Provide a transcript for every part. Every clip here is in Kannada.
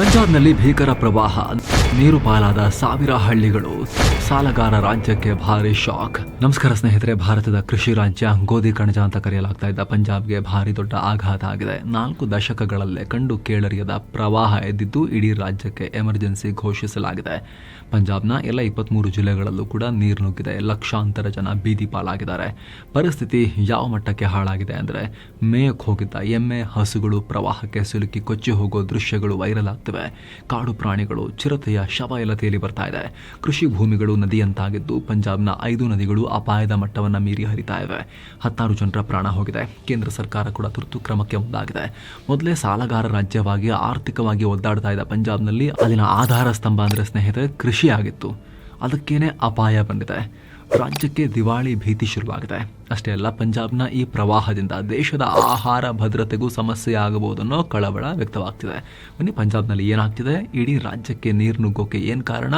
ಪಂಜಾಬ್ನಲ್ಲಿ ಭೀಕರ ಪ್ರವಾಹ. ನೀರು ಪಾಲಾದ ಸಾವಿರ ಹಳ್ಳಿಗಳು. ಸಾಲಗಾರ ರಾಜ್ಯಕ್ಕೆ ಭಾರಿ ಶಾಕ್. ನಮಸ್ಕಾರ ಸ್ನೇಹಿತರೆ, ಭಾರತದ ಕೃಷಿ ರಾಜ್ಯ ಗೋಧಿ ಕಣಜ ಅಂತ ಕರೆಯಲಾಗ್ತಾ ಇದ್ದ ಪಂಜಾಬ್ಗೆ ಭಾರಿ ದೊಡ್ಡ ಆಘಾತ ಆಗಿದೆ. ನಾಲ್ಕು ದಶಕಗಳಲ್ಲೇ ಕಂಡು ಕೇಳರಿಯದ ಪ್ರವಾಹ ಎದ್ದಿದ್ದು ಇಡೀ ರಾಜ್ಯಕ್ಕೆ ಎಮರ್ಜೆನ್ಸಿ ಘೋಷಿಸಲಾಗಿದೆ. ಪಂಜಾಬ್ನ ಎಲ್ಲ ಇಪ್ಪತ್ಮೂರು ಜಿಲ್ಲೆಗಳಲ್ಲೂ ಕೂಡ ನೀರು ನುಗ್ಗಿದೆ. ಲಕ್ಷಾಂತರ ಜನ ಬೀದಿ ಪಾಲಾಗಿದ್ದಾರೆ. ಪರಿಸ್ಥಿತಿ ಯಾವ ಮಟ್ಟಕ್ಕೆ ಹಾಳಾಗಿದೆ ಅಂದರೆ ಮೇಯಕ್ಕೆ ಹೋಗಿದ್ದ ಎಮ್ಮೆ ಹಸುಗಳು ಪ್ರವಾಹಕ್ಕೆ ಸಿಲುಕಿ ಕೊಚ್ಚಿ ಹೋಗೋ ದೃಶ್ಯಗಳು ವೈರಲ್ ಆಗ್ತಿವೆ ಕಾಡು ಪ್ರಾಣಿಗಳು ಚಿರತೆಯ ಶವ ಎಲ್ಲ ತೇಲಿ ಬರ್ತಾ ಇದೆ ಕೃಷಿ ಭೂಮಿಗಳು ನದಿಯಂತಾಗಿದ್ದು ಪಂಜಾಬ್ನ ಐದು ನದಿಗಳು ಅಪಾಯದ ಮಟ್ಟವನ್ನು ಮೀರಿ ಹರಿತಾ ಇವೆ. ಹತ್ತಾರು ಜನರ ಪ್ರಾಣ ಹೋಗಿದೆ. ಕೇಂದ್ರ ಸರ್ಕಾರ ಕೂಡ ತುರ್ತು ಕ್ರಮಕ್ಕೆ ಮುಂದಾಗಿದೆ. ಮೊದಲೇ ಸಾಲಗಾರ ರಾಜ್ಯವಾಗಿ ಆರ್ಥಿಕವಾಗಿ ಒದ್ದಾಡ್ತಾ ಇದ್ದ ಪಂಜಾಬ್ನಲ್ಲಿ ಅಲ್ಲಿನ ಆಧಾರ ಸ್ತಂಭ ಅಂದರೆ ಸ್ನೇಹಿತರೆ ಕೃಷಿ ಆಗಿತ್ತು ಅದಕ್ಕೇನೆ ಅಪಾಯ ಬಂದಿದೆ. ರಾಜ್ಯಕ್ಕೆ ದಿವಾಳಿ ಭೀತಿ ಶುರುವಾಗಿದೆ. ಅಷ್ಟೇ ಅಲ್ಲ, ಪಂಜಾಬ್ನ ಈ ಪ್ರವಾಹದಿಂದ ದೇಶದ ಆಹಾರ ಭದ್ರತೆಗೂ ಸಮಸ್ಯೆ ಆಗಬಹುದನ್ನೋ ಕಳವಳ ವ್ಯಕ್ತವಾಗ್ತಿದೆ. ಬನ್ನಿ, ಪಂಜಾಬ್ನಲ್ಲಿ ಏನಾಗ್ತಿದೆ? ಇಡೀ ರಾಜ್ಯಕ್ಕೆ ನೀರು ನುಗ್ಗೋಕೆ ಏನು ಕಾರಣ?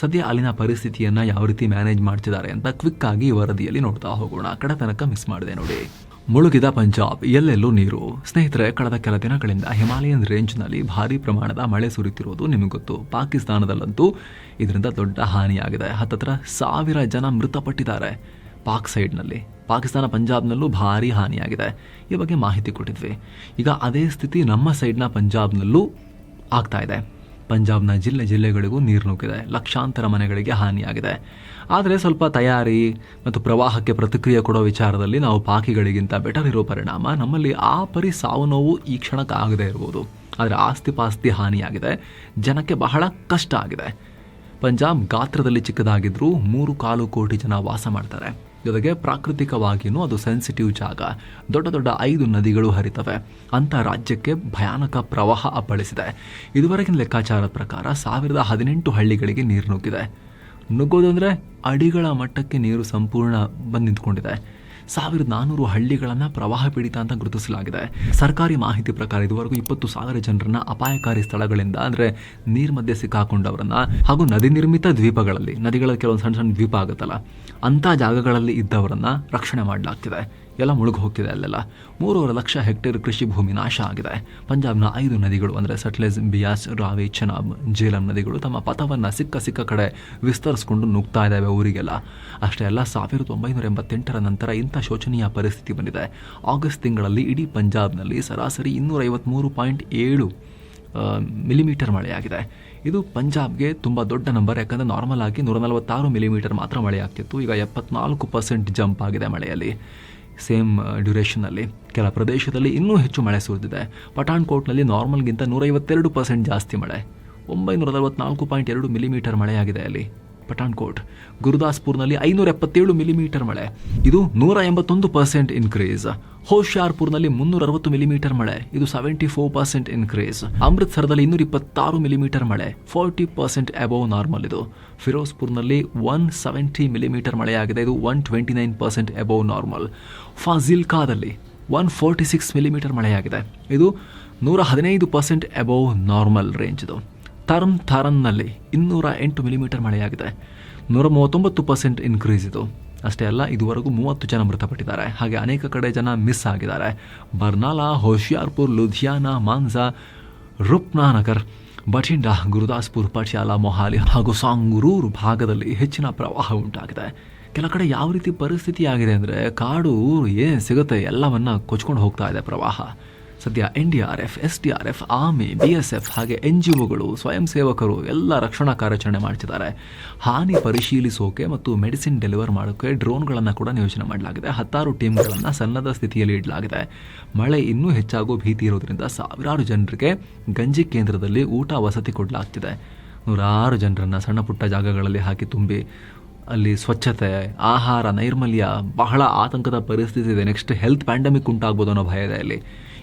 ಸದ್ಯ ಅಲ್ಲಿನ ಪರಿಸ್ಥಿತಿಯನ್ನು ಯಾವ ರೀತಿ ಮ್ಯಾನೇಜ್ ಮಾಡ್ತಿದ್ದಾರೆ ಅಂತ ಕ್ವಿಕ್ ಆಗಿ ಈ ವರದಿಯಲ್ಲಿ ನೋಡ್ತಾ ಹೋಗೋಣ. ಕಡೆ ತನಕ ಮಿಸ್ ಮಾಡಿದೆ ನೋಡಿ. ಮುಳುಗಿದ ಪಂಜಾಬ್, ಎಲ್ಲೆಲ್ಲೂ ನೀರು. ಸ್ನೇಹಿತರೆ, ಕಳೆದ ಕೆಲ ದಿನಗಳಿಂದ ಹಿಮಾಲಯನ್ ರೇಂಜ್ನಲ್ಲಿ ಭಾರಿ ಪ್ರಮಾಣದ ಮಳೆ ಸುರಿತಿರುವುದು ನಿಮಗೆ ಗೊತ್ತು. ಪಾಕಿಸ್ತಾನದಲ್ಲಂತೂ ಇದರಿಂದ ದೊಡ್ಡ ಹಾನಿಯಾಗಿದೆ. ಹತ್ತತ್ರ ಸಾವಿರ ಜನ ಮೃತಪಟ್ಟಿದ್ದಾರೆ ಪಾಕ್ ಸೈಡ್ನಲ್ಲಿ. ಪಾಕಿಸ್ತಾನ ಪಂಜಾಬ್ನಲ್ಲೂ ಭಾರಿ ಹಾನಿಯಾಗಿದೆ. ಈ ಬಗ್ಗೆ ಮಾಹಿತಿ ಕೊಟ್ಟಿದ್ವಿ. ಈಗ ಅದೇ ಸ್ಥಿತಿ ನಮ್ಮ ಸೈಡ್ನ ಪಂಜಾಬ್ನಲ್ಲೂ ಆಗ್ತಾ ಇದೆ. ಪಂಜಾಬ್ನ ಜಿಲ್ಲೆ ಜಿಲ್ಲೆಗಳಿಗೂ ನೀರು ನುಗ್ಗಿದೆ. ಲಕ್ಷಾಂತರ ಮನೆಗಳಿಗೆ ಹಾನಿಯಾಗಿದೆ. ಆದರೆ ಸ್ವಲ್ಪ ತಯಾರಿ ಮತ್ತು ಪ್ರವಾಹಕ್ಕೆ ಪ್ರತಿಕ್ರಿಯೆ ಕೊಡೋ ವಿಚಾರದಲ್ಲಿ ನಾವು ಪಾಕಿಗಳಿಗಿಂತ ಬೆಟರ್ ಇರೋ ಪರಿಣಾಮ ನಮ್ಮಲ್ಲಿ ಆ ಪರಿ ಸಾವು ನೋವು ಈ ಕ್ಷಣಕ್ಕೆ ಆಗದೇ ಇರ್ಬೋದು. ಆದರೆ ಆಸ್ತಿ ಪಾಸ್ತಿ ಹಾನಿಯಾಗಿದೆ. ಜನಕ್ಕೆ ಬಹಳ ಕಷ್ಟ ಆಗಿದೆ. ಪಂಜಾಬ್ ಗಾತ್ರದಲ್ಲಿ ಚಿಕ್ಕದಾಗಿದ್ದರೂ ಮೂರು ಕಾಲು ಕೋಟಿ ಜನ ವಾಸ ಮಾಡ್ತಾರೆ. ಜೊತೆಗೆ ಪ್ರಾಕೃತಿಕವಾಗಿಯೂ ಅದು ಸೆನ್ಸಿಟಿವ್ ಜಾಗ. ದೊಡ್ಡ ದೊಡ್ಡ ಐದು ನದಿಗಳು ಹರಿತವೆ. ಅಂಥ ರಾಜ್ಯಕ್ಕೆ ಭಯಾನಕ ಪ್ರವಾಹ ಅಪ್ಪಳಿಸಿದೆ. ಇದುವರೆಗಿನ ಲೆಕ್ಕಾಚಾರದ ಪ್ರಕಾರ ಸಾವಿರದ ಹದಿನೆಂಟು ಹಳ್ಳಿಗಳಿಗೆ ನೀರು ನುಗ್ಗಿದೆ. ನುಗ್ಗೋದು ಅಡಿಗಳ ಮಟ್ಟಕ್ಕೆ ನೀರು ಸಂಪೂರ್ಣ ಬಂದು ನಿಂತ್ಕೊಂಡಿದೆ. ಸಾವಿರದ ನಾನ್ನೂರು ಹಳ್ಳಿಗಳನ್ನು ಪ್ರವಾಹ ಪೀಡಿತ ಅಂತ ಗುರುತಿಸಲಾಗಿದೆ. ಸರ್ಕಾರಿ ಮಾಹಿತಿ ಪ್ರಕಾರ ಇದುವರೆಗೂ ಇಪ್ಪತ್ತು ಸಾವಿರ ಜನರನ್ನ ಅಪಾಯಕಾರಿ ಸ್ಥಳಗಳಿಂದ, ಅಂದರೆ ನೀರ್ ಮಧ್ಯೆ ಸಿಕ್ಕಾಕೊಂಡವರನ್ನ ಹಾಗೂ ನದಿ ನಿರ್ಮಿತ ದ್ವೀಪಗಳಲ್ಲಿ, ನದಿಗಳ ಕೆಲವೊಂದು ಸಣ್ಣ ಸಣ್ಣ ದ್ವೀಪ ಆಗುತ್ತಲ್ಲ, ಅಂಥ ಜಾಗಗಳಲ್ಲಿ ಇದ್ದವರನ್ನ ರಕ್ಷಣೆ ಮಾಡಲಾಗ್ತಿದೆ. ಎಲ್ಲ ಮುಳುಗು ಹೋಗ್ತಿದೆ ಅಲ್ಲೆಲ್ಲ. ಮೂರುವರೆ ಲಕ್ಷ ಹೆಕ್ಟೇರ್ ಕೃಷಿ ಭೂಮಿ ನಾಶ ಆಗಿದೆ. ಪಂಜಾಬ್ನ ಐದು ನದಿಗಳು ಅಂದರೆ ಸಟ್ಲೆಜ್, ಬಿಯಾಸ್, ರಾವಿ, ಚೆನಾಬ್, ಜೇಲಂ ನದಿಗಳು ತಮ್ಮ ಪಥವನ್ನು ಸಿಕ್ಕ ಸಿಕ್ಕ ಕಡೆ ವಿಸ್ತರಿಸ್ಕೊಂಡು ನುಗ್ತಾ ಇದ್ದಾವೆ ಊರಿಗೆಲ್ಲ. ಅಷ್ಟೇ ಅಲ್ಲ, ಸಾವಿರದ ಒಂಬೈನೂರ ಎಂಬತ್ತೆಂಟರ ನಂತರ ಇಂಥ ಶೋಚನೀಯ ಪರಿಸ್ಥಿತಿ ಬಂದಿದೆ. ಆಗಸ್ಟ್ ತಿಂಗಳಲ್ಲಿ ಇಡೀ ಪಂಜಾಬ್ನಲ್ಲಿ ಸರಾಸರಿ ಇನ್ನೂರ ಐವತ್ತ್ಮೂರು ಪಾಯಿಂಟ್ ಏಳು ಮಿಲಿಮೀಟರ್ ಮಳೆಯಾಗಿದೆ. ಇದು ಪಂಜಾಬ್ಗೆ ತುಂಬ ದೊಡ್ಡ ನಂಬರ್ ಯಾಕಂದರೆ ನಾರ್ಮಲ್ ಆಗಿ ನೂರ ನಲವತ್ತಾರು ಮಿಲಿಮೀಟರ್ ಮಾತ್ರ ಮಳೆಯಾಗ್ತಿತ್ತು. ಈಗ ಎಪ್ಪತ್ನಾಲ್ಕು ಪರ್ಸೆಂಟ್ ಜಂಪ್ ಆಗಿದೆ ಮಳೆಯಲ್ಲಿ. ಸೇಮ್ ಡ್ಯೂರೇಷನಲ್ಲಿ ಕೆಲ ಪ್ರದೇಶದಲ್ಲಿ ಇನ್ನೂ ಹೆಚ್ಚು ಮಳೆ ಸುರಿದಿದೆ. ಪಠಾಣ್ಕೋಟ್ನಲ್ಲಿ ನಾರ್ಮಲ್ಗಿಂತ ನೂರೈವತ್ತೆರಡು ಪರ್ಸೆಂಟ್ ಜಾಸ್ತಿ ಮಳೆ. ಒಂಬೈನೂರ ನಲವತ್ನಾಲ್ಕು ಪಾಯಿಂಟ್ ಎರಡು ಮಿಲಿಮೀಟರ್ ಮಳೆಯಾಗಿದೆ ಅಲ್ಲಿ. ಪಠಾಣ್ಕೋಟ್, ಗುರುದಾಸ್ಪುರ್ನಲ್ಲಿ ಐನೂರ ಎಪ್ಪತ್ತೇಳು ಮಿಲಿಮೀಟರ್ ಮಳೆ. ಇದು ನೂರ ಎಂಬತ್ತೊಂದು ಪರ್ಸೆಂಟ್ ಇನ್ಕ್ರೀಸ್ ಹೋಶಿಯಾರ್ಪುರ್ನಲ್ಲಿ ಮುನ್ನೂರ ಅರವತ್ತು ಮಿಲಿಮೀಟರ್ ಮಳೆ. ಇದು ಸೆವೆಂಟಿ ಫೋರ್ ಪರ್ಸೆಂಟ್ ಇನ್ಕ್ರೀಸ್ ಅಮೃತ್ಸರದಲ್ಲಿ ಇನ್ನೂರ ಇಪ್ಪತ್ತಾರು ಮಿಲಿಮೀಟರ್ ಮಳೆ. ಫೋರ್ಟಿ ಪರ್ಸೆಂಟ್ ಅಬೌವ್ ನಾರ್ಮಲ್ ಇದು. ಫಿರೋಜ್ಪುರ್ನಲ್ಲಿ ಒನ್ ಸೆವೆಂಟಿ ಮಿಲಿಮೀಟರ್ ಮಳೆಯಾಗಿದೆ. ಇದು one twenty nine percent above normal ಫಾಜಿಲ್ಕಾದಲ್ಲಿ one forty six millimetre ಮಳೆಯಾಗಿದೆ. ಇದು ನೂರ ಹದಿನೈದು ಪರ್ಸೆಂಟ್ ಅಬೌವ್ ನಾರ್ಮಲ್ ರೇಂಜ್ ಇದು. ತರ್ಮ್ ಥರನ್ನಲ್ಲಿ ಇನ್ನೂರ ಎಂಟು ಮಿಲಿಮೀಟರ್ ಮಳೆಯಾಗಿದೆ. ನೂರ ಮೂವತ್ತೊಂಬತ್ತು ಪರ್ಸೆಂಟ್ ಇನ್ಕ್ರೀಸ್ ಇದು. ಅಷ್ಟೇ ಅಲ್ಲ, ಇದುವರೆಗೂ ಮೂವತ್ತು ಜನ ಮೃತಪಟ್ಟಿದ್ದಾರೆ. ಹಾಗೆ ಅನೇಕ ಕಡೆ ಜನ ಮಿಸ್ ಆಗಿದ್ದಾರೆ. ಬರ್ನಾಲಾ, ಹೋಶಿಯಾರ್ಪುರ್, ಲುಧಿಯಾನ ಮಾನ್ಸಾ ರೂಪ್ನಾನಗರ್, ಬಠಿಂಡಾ, ಗುರುದಾಸ್ಪುರ್ ಪಟಿಯಾಲ ಮೊಹಾಲಿ ಹಾಗೂ ಸಾಂಗ್ರೂರು ಭಾಗದಲ್ಲಿ ಹೆಚ್ಚಿನ ಪ್ರವಾಹ ಉಂಟಾಗಿದೆ. ಕೆಲ ಕಡೆ ಯಾವ ರೀತಿ ಪರಿಸ್ಥಿತಿ ಆಗಿದೆ ಅಂದರೆ ಕಾಡು ಏನು ಸಿಗುತ್ತೆ ಎಲ್ಲವನ್ನು ಕೊಚ್ಕೊಂಡು ಹೋಗ್ತಾ ಇದೆ ಪ್ರವಾಹ. ಸದ್ಯ N D R F, S D R F, army, B S F ಹಾಗೆ ಎನ್ ಜಿ ಒಗಳು, ಸ್ವಯಂ ಸೇವಕರು ಎಲ್ಲ ರಕ್ಷಣಾ ಕಾರ್ಯಾಚರಣೆ ಮಾಡ್ತಿದ್ದಾರೆ. ಹಾನಿ ಪರಿಶೀಲಿಸೋಕೆ ಮತ್ತು ಮೆಡಿಸಿನ್ ಡೆಲಿವರ್ ಮಾಡೋಕೆ ಡ್ರೋನ್ಗಳನ್ನು ಕೂಡ ನಿಯೋಜನೆ ಮಾಡಲಾಗಿದೆ. ಹತ್ತಾರು ಟೀಮ್ಗಳನ್ನು ಸನ್ನದ್ಧ ಸ್ಥಿತಿಯಲ್ಲಿ ಇಡಲಾಗಿದೆ. ಮಳೆ ಇನ್ನೂ ಹೆಚ್ಚಾಗೋ ಭೀತಿ ಇರೋದ್ರಿಂದ ಸಾವಿರಾರು ಜನರಿಗೆ ಗಂಜಿ ಕೇಂದ್ರದಲ್ಲಿ ಊಟ ವಸತಿ ಕೊಡಲಾಗ್ತಿದೆ. ನೂರಾರು ಜನರನ್ನು ಸಣ್ಣ ಪುಟ್ಟ ಜಾಗಗಳಲ್ಲಿ ಹಾಕಿ ತುಂಬಿ ಅಲ್ಲಿ ಸ್ವಚ್ಛತೆ, ಆಹಾರ, ನೈರ್ಮಲ್ಯ ಬಹಳ ಆತಂಕದ ಪರಿಸ್ಥಿತಿ ಇದೆ. ನೆಕ್ಸ್ಟ್ ಹೆಲ್ತ್ ಪ್ಯಾಂಡಮಿಕ್ ಉಂಟಾಗ್ಬೋದು ಅನ್ನೋ ಭಯ ಇದೆ ಅಲ್ಲಿ.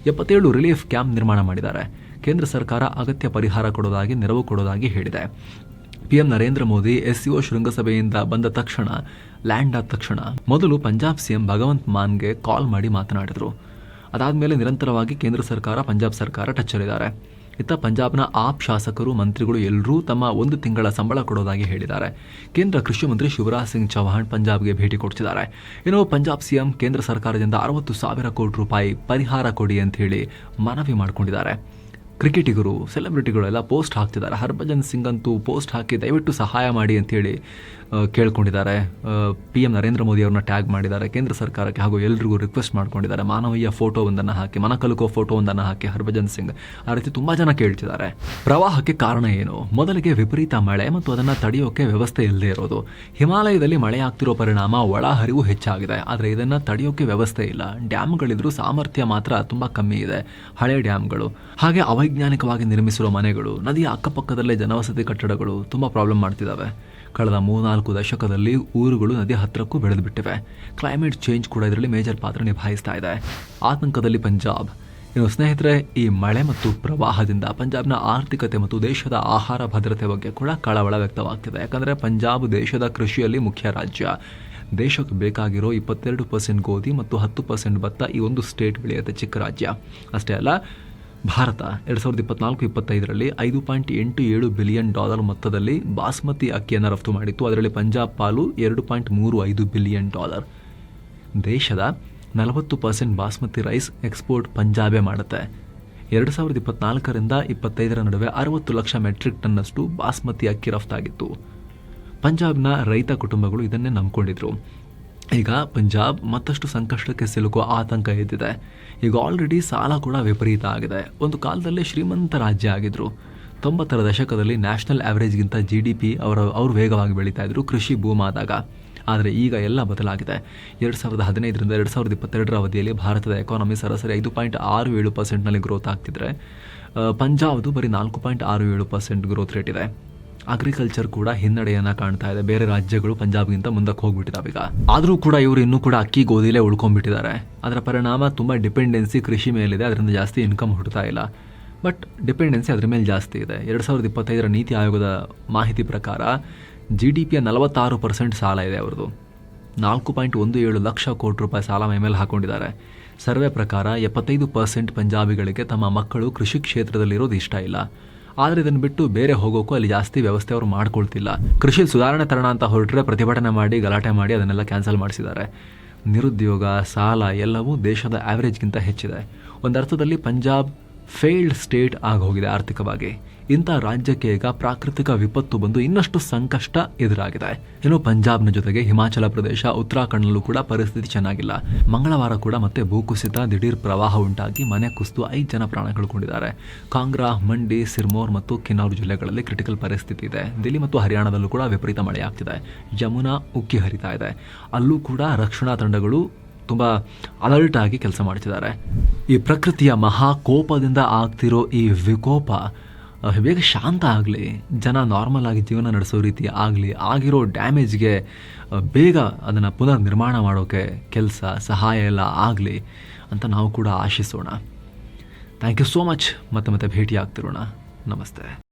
ಎಪ್ಪತ್ತೇಳು ರಿಲೀಫ್ ಕ್ಯಾಂಪ್ ನಿರ್ಮಾಣ ಮಾಡಿದ್ದಾರೆ. ಕೇಂದ್ರ ಸರ್ಕಾರ ಅಗತ್ಯ ಪರಿಹಾರ ಕೊಡೋದಾಗಿ, ನೆರವು ಕೊಡೋದಾಗಿ ಹೇಳಿದೆ. ಪಿಎಂ ನರೇಂದ್ರ ಮೋದಿ ಎಸ್ಸಿಒ ಶೃಂಗಸಭೆಯಿಂದ ಬಂದ ತಕ್ಷಣ, ಲ್ಯಾಂಡ್ ಆದ ತಕ್ಷಣ ಮೊದಲು ಪಂಜಾಬ್ ಸಿಎಂ ಭಗವಂತ್ ಮಾನ್ಗೆ ಕಾಲ್ ಮಾಡಿ ಮಾತನಾಡಿದರು. ಅದಾದಮೇಲೆ ನಿರಂತರವಾಗಿ ಕೇಂದ್ರ ಸರ್ಕಾರ, ಪಂಜಾಬ್ ಸರ್ಕಾರ ಟಚ್ಚಲ್ಲಿದ್ದಾರೆ ಇತ್ತ ಪಂಜಾಬ್ನ ಆಪ್ ಶಾಸಕರು, ಮಂತ್ರಿಗಳು ಎಲ್ಲರೂ ತಮ್ಮ ಒಂದು ತಿಂಗಳ ಸಂಬಳ ಕೊಡೋದಾಗಿ ಹೇಳಿದ್ದಾರೆ. ಕೇಂದ್ರ ಕೃಷಿ ಮಂತ್ರಿ ಶಿವರಾಜ್ ಸಿಂಗ್ ಚೌಹಾಣ್ ಪಂಜಾಬ್ಗೆ ಭೇಟಿ ಕೊಡ್ತಿದ್ದಾರೆ. ಇನ್ನು ಪಂಜಾಬ್ ಸಿಎಂ ಕೇಂದ್ರ ಸರ್ಕಾರದಿಂದ ಅರವತ್ತು ಸಾವಿರ ಕೋಟಿ ರೂಪಾಯಿ ಪರಿಹಾರ ಕೊಡಿ ಅಂತ ಹೇಳಿ ಮನವಿ ಮಾಡಿಕೊಂಡಿದ್ದಾರೆ. ಕ್ರಿಕೆಟಿಗರು ಸೆಲೆಬ್ರಿಟಿಗಳು ಎಲ್ಲ ಪೋಸ್ಟ್ ಹಾಕ್ತಿದ್ದಾರೆ. ಹರ್ಭಜನ್ ಸಿಂಗ್ ಅಂತೂ ಪೋಸ್ಟ್ ಹಾಕಿ ದಯವಿಟ್ಟು ಸಹಾಯ ಮಾಡಿ ಅಂತೇಳಿ ಕೇಳ್ಕೊಂಡಿದ್ದಾರೆ. ಪಿ ಎಂ ನರೇಂದ್ರ ಮೋದಿ ಅವ್ರನ್ನ ಟ್ಯಾಗ್ ಮಾಡಿದ್ದಾರೆ. ಕೇಂದ್ರ ಸರ್ಕಾರಕ್ಕೆ ಹಾಗೂ ಎಲ್ರಿಗೂ ರಿಕ್ವೆಸ್ಟ್ ಮಾಡ್ಕೊಂಡಿದ್ದಾರೆ. ಮಾನವೀಯ ಫೋಟೋ ಒಂದನ್ನು ಹಾಕಿ ಮನಕಲುಕೋ ಫೋಟೋ ಒಂದನ್ನು ಹಾಕಿ, ಹರ್ಭಜನ್ ಸಿಂಗ್. ಆ ರೀತಿ ತುಂಬಾ ಜನ ಕೇಳ್ತಿದ್ದಾರೆ. ಪ್ರವಾಹಕ್ಕೆ ಕಾರಣ ಏನು? ಮೊದಲಿಗೆ ವಿಪರೀತ ಮಳೆ ಮತ್ತು ಅದನ್ನು ತಡೆಯೋಕೆ ವ್ಯವಸ್ಥೆ ಇಲ್ಲದೆ ಇರೋದು. ಹಿಮಾಲಯದಲ್ಲಿ ಮಳೆ ಆಗ್ತಿರೋ ಪರಿಣಾಮ ಒಳಹರಿವು ಹೆಚ್ಚಾಗಿದೆ. ಆದರೆ ಇದನ್ನು ತಡೆಯೋಕೆ ವ್ಯವಸ್ಥೆ ಇಲ್ಲ. ಡ್ಯಾಮ್ಗಳಿದ್ರೂ ಸಾಮರ್ಥ್ಯ ಮಾತ್ರ ತುಂಬ ಕಮ್ಮಿ ಇದೆ. ಹಳೆ ಡ್ಯಾಮ್ಗಳು. ಹಾಗೆ ಅವೈಜ್ಞಾನಿಕವಾಗಿ ನಿರ್ಮಿಸಿರೋ ಮನೆಗಳು, ನದಿಯ ಅಕ್ಕಪಕ್ಕದಲ್ಲೇ ಜನವಸತಿ ಕಟ್ಟಡಗಳು ತುಂಬ ಪ್ರಾಬ್ಲಮ್ ಮಾಡ್ತಿದ್ದಾವೆ ಕಳೆದ ಮೂರ್ನಾಲ್ಕು ದಶಕದಲ್ಲಿ ಊರುಗಳು ನದಿ ಹತ್ತಿರಕ್ಕೂ ಬೆಳೆದು ಬಿಟ್ಟಿವೆ ಕ್ಲೈಮೇಟ್ ಚೇಂಜ್ ಕೂಡ ಇದರಲ್ಲಿ ಮೇಜರ್ ಪಾತ್ರ ನಿಭಾಯಿಸ್ತಾ ಇದೆ. ಆತಂಕದಲ್ಲಿ ಪಂಜಾಬ್. ಇನ್ನು ಸ್ನೇಹಿತರೆ, ಈ ಮಳೆ ಮತ್ತು ಪ್ರವಾಹದಿಂದ ಪಂಜಾಬ್ನ ಆರ್ಥಿಕತೆ ಮತ್ತು ದೇಶದ ಆಹಾರ ಭದ್ರತೆ ಬಗ್ಗೆ ಕೂಡ ಕಳವಳ ವ್ಯಕ್ತವಾಗ್ತಿದೆ. ಯಾಕಂದರೆ ಪಂಜಾಬ್ ದೇಶದ ಕೃಷಿಯಲ್ಲಿ ಮುಖ್ಯ ರಾಜ್ಯ. ದೇಶಕ್ಕೆ ಬೇಕಾಗಿರೋ ಇಪ್ಪತ್ತೆರಡು ಪರ್ಸೆಂಟ್ ಗೋಧಿ ಮತ್ತು ಹತ್ತು ಪರ್ಸೆಂಟ್ ಭತ್ತ ಈ ಒಂದು ಸ್ಟೇಟ್ ಬೆಳೆಯುತ್ತೆ ಚಿಕ್ಕ ರಾಜ್ಯ. ಅಷ್ಟೇ ಅಲ್ಲ ಭಾರತ ಎರಡು ಸಾವಿರದ ಇಪ್ಪತ್ನಾಲ್ಕು ಇಪ್ಪತ್ತೈದರಲ್ಲಿ ಐದು ಪಾಯಿಂಟ್ ಎಂಟು ಏಳು ಬಿಲಿಯನ್ ಡಾಲರ್ ಮೊತ್ತದಲ್ಲಿ ಬಾಸ್ಮತಿ ಅಕ್ಕಿಯನ್ನು ರಫ್ತು ಮಾಡಿತ್ತು. ಅದರಲ್ಲಿ ಪಂಜಾಬ್ ಪಾಲು ಎರಡು ಪಾಯಿಂಟ್ ಮೂರು ಐದು ಬಿಲಿಯನ್ ಡಾಲರ್. ದೇಶದ ನಲವತ್ತು ಪರ್ಸೆಂಟ್ ಬಾಸ್ಮತಿ ರೈಸ್ ಎಕ್ಸ್ಪೋರ್ಟ್ ಪಂಜಾಬೇ ಮಾಡುತ್ತೆ. ಎರಡು ಸಾವಿರದ ಇಪ್ಪತ್ನಾಲ್ಕರಿಂದ ಇಪ್ಪತ್ತೈದರ ನಡುವೆ ಅರವತ್ತು ಲಕ್ಷ ಮೆಟ್ರಿಕ್ ಟನ್ನಷ್ಟು ಬಾಸ್ಮತಿ ಅಕ್ಕಿ ರಫ್ತಾಗಿತ್ತು. ಪಂಜಾಬ್ನ ರೈತ ಕುಟುಂಬಗಳು ಇದನ್ನೇ ನಂಬ್ಕೊಂಡಿದ್ರು. ಈಗ ಪಂಜಾಬ್ ಮತ್ತಷ್ಟು ಸಂಕಷ್ಟಕ್ಕೆ ಸಿಲುಕುವ ಆತಂಕ ಎದ್ದಿದೆ. ಈಗ ಆಲ್ರೆಡಿ ಸಾಲ ಕೂಡ ವಿಪರೀತ ಆಗಿದೆ. ಒಂದು ಕಾಲದಲ್ಲಿ ಶ್ರೀಮಂತ ರಾಜ್ಯ ಆಗಿದ್ರು. ತೊಂಬತ್ತರ ದಶಕದಲ್ಲಿ ನ್ಯಾಷನಲ್ ಆವರೇಜ್ಗಿಂತ ಜಿ ಡಿ ಪಿ ಅವರ, ಅವ್ರು ವೇಗವಾಗಿ ಬೆಳೀತಾ ಇದ್ರು, ಕೃಷಿ ಬೂಮ್ ಆದಾಗ. ಆದರೆ ಈಗ ಎಲ್ಲ ಬದಲಾಗಿದೆ. ಎರಡು ಸಾವಿರದ ಹದಿನೈದರಿಂದ ಎರಡು ಸಾವಿರದ ಇಪ್ಪತ್ತೆರಡರ ಅವಧಿಯಲ್ಲಿ ಭಾರತದ ಎಕಾನಮಿ ಸರಾಸರಿ ಐದು ಪಾಯಿಂಟ್ ಆರು ಏಳು ಪರ್ಸೆಂಟ್ನಲ್ಲಿ ಗ್ರೋತ್ ಆಗ್ತಿದ್ರೆ ಪಂಜಾಬ್ದು ಬರೀ ನಾಲ್ಕು ಪಾಯಿಂಟ್ ಆರು ಏಳು ಪರ್ಸೆಂಟ್ ಗ್ರೋತ್ ರೇಟ್ ಇದೆ. ಅಗ್ರಿಕಲ್ಚರ್ ಕೂಡ ಹಿನ್ನಡೆಯನ್ನ ಕಾಣ್ತಾ ಇದೆ. ಬೇರೆ ರಾಜ್ಯಗಳು ಪಂಜಾಬ್ಗಿಂತ ಮುಂದಕ್ಕೆ ಹೋಗ್ಬಿಟ್ಟಿದಾವೆ ಈಗ. ಆದರೂ ಕೂಡ ಇವರು ಇನ್ನೂ ಕೂಡ ಅಕ್ಕಿ, ಗೋಧಿಲೇ ಉಳ್ಕೊಂಡ್ಬಿಟ್ಟಿದ್ದಾರೆ. ಅದರ ಪರಿಣಾಮ ತುಂಬ ಡಿಪೆಂಡೆನ್ಸಿ ಕೃಷಿ ಮೇಲಿದೆ. ಅದರಿಂದ ಜಾಸ್ತಿ ಇನ್ಕಮ್ ಹುಡ್ತಾ ಇಲ್ಲ. ಬಟ್ ಡಿಪೆಂಡೆನ್ಸಿ ಅದ್ರ ಮೇಲೆ ಜಾಸ್ತಿ ಇದೆ. ಎರಡು ಸಾವಿರದ ಇಪ್ಪತ್ತೈದರ ನೀತಿ ಆಯೋಗದ ಮಾಹಿತಿ ಪ್ರಕಾರ ಜಿ ಡಿ ಪಿಯ ನಲವತ್ತಾರು ಪರ್ಸೆಂಟ್ ಸಾಲ ಇದೆ ಅವ್ರದ್ದು. ನಾಲ್ಕು ಪಾಯಿಂಟ್ ಒಂದು ಏಳು ಲಕ್ಷ ಕೋಟಿ ರೂಪಾಯಿ ಸಾಲ ಮೈ ಮೇಲೆ ಹಾಕೊಂಡಿದ್ದಾರೆ. ಸರ್ವೆ ಪ್ರಕಾರ ಎಪ್ಪತ್ತೈದು ಪರ್ಸೆಂಟ್ ಪಂಜಾಬಿಗಳಿಗೆ ತಮ್ಮ ಮಕ್ಕಳು ಕೃಷಿ ಕ್ಷೇತ್ರದಲ್ಲಿರೋದು ಇಷ್ಟ ಇಲ್ಲ. ಆದರೆ ಇದನ್ನು ಬಿಟ್ಟು ಬೇರೆ ಹೋಗೋಕ್ಕೂ ಅಲ್ಲಿ ಜಾಸ್ತಿ ವ್ಯವಸ್ಥೆ ಅವರು ಮಾಡ್ಕೊಳ್ತಿಲ್ಲ. ಕೃಷಿ ಸುಧಾರಣೆ ತರಣ ಅಂತ ಹೊರಟ್ರೆ ಪ್ರತಿಭಟನೆ ಮಾಡಿ, ಗಲಾಟೆ ಮಾಡಿ ಅದನ್ನೆಲ್ಲ ಕ್ಯಾನ್ಸಲ್ ಮಾಡಿಸಿದ್ದಾರೆ. ನಿರುದ್ಯೋಗ, ಸಾಲ ಎಲ್ಲವೂ ದೇಶದ ಆವರೇಜ್ಗಿಂತ ಹೆಚ್ಚಿದೆ. ಒಂದು ಅರ್ಥದಲ್ಲಿ ಪಂಜಾಬ್ ಫೇಲ್ಡ್ ಸ್ಟೇಟ್ ಆಗೋಗಿದೆ ಆರ್ಥಿಕವಾಗಿ. ಇಂಥ ರಾಜ್ಯಕ್ಕೆ ಈಗ ಪ್ರಾಕೃತಿಕ ವಿಪತ್ತು ಬಂದು ಇನ್ನಷ್ಟು ಸಂಕಷ್ಟ ಎದುರಾಗಿದೆ. ಇನ್ನು ಪಂಜಾಬ್ನ ಜೊತೆಗೆ ಹಿಮಾಚಲ ಪ್ರದೇಶ ಉತ್ತರಾಖಂಡ್ನಲ್ಲೂ ಕೂಡ ಪರಿಸ್ಥಿತಿ ಚೆನ್ನಾಗಿಲ್ಲ. ಮಂಗಳವಾರ ಕೂಡ ಮತ್ತೆ ಭೂಕುಸಿತ, ದಿಢೀರ್ ಪ್ರವಾಹ ಉಂಟಾಗಿ ಮನೆ ಕುಸಿದು ಐದು ಜನ ಪ್ರಾಣ ಕಳ್ಕೊಂಡಿದ್ದಾರೆ ಕಾಂಗ್ರಾ ಮಂಡಿ ಸಿರ್ಮೋರ್ ಮತ್ತು ಕಿನ್ನೌರ್ ಜಿಲ್ಲೆಗಳಲ್ಲಿ ಕ್ರಿಟಿಕಲ್ ಪರಿಸ್ಥಿತಿ ಇದೆ. ದಿಲ್ಲಿ ಮತ್ತು ಹರಿಯಾಣದಲ್ಲೂ ಕೂಡ ವಿಪರೀತ ಮಳೆ ಆಗ್ತಿದೆ ಯಮುನಾ ಉಕ್ಕಿ ಹರಿತಾ ಇದೆ. ಅಲ್ಲೂ ಕೂಡ ರಕ್ಷಣಾ ತಂಡಗಳು ತುಂಬ ಅಲರ್ಟ್ ಆಗಿ ಕೆಲಸ ಮಾಡ್ತಿದ್ದಾರೆ. ಈ ಪ್ರಕೃತಿಯ ಮಹಾಕೋಪದಿಂದ ಆಗ್ತಿರೋ ಈ ವಿಕೋಪ ಬೇಗ ಶಾಂತ ಆಗಲಿ, ಜನ ನಾರ್ಮಲ್ ಆಗಿ ಜೀವನ ನಡೆಸೋ ರೀತಿ ಆಗಲಿ, ಆಗಿರೋ ಡ್ಯಾಮೇಜ್ಗೆ ಬೇಗ ಅದನ್ನು ಪುನರ್ ನಿರ್ಮಾಣ ಮಾಡೋಕ್ಕೆ ಕೆಲಸ, ಸಹಾಯ ಎಲ್ಲ ಆಗಲಿ ಅಂತ ನಾವು ಕೂಡ ಆಶಿಸೋಣ. ಥ್ಯಾಂಕ್ ಯು ಸೋ ಮಚ್ ಮತ್ತೆ ಮತ್ತೆ ಭೇಟಿ ಆಗ್ತಿರೋಣ ನಮಸ್ತೆ.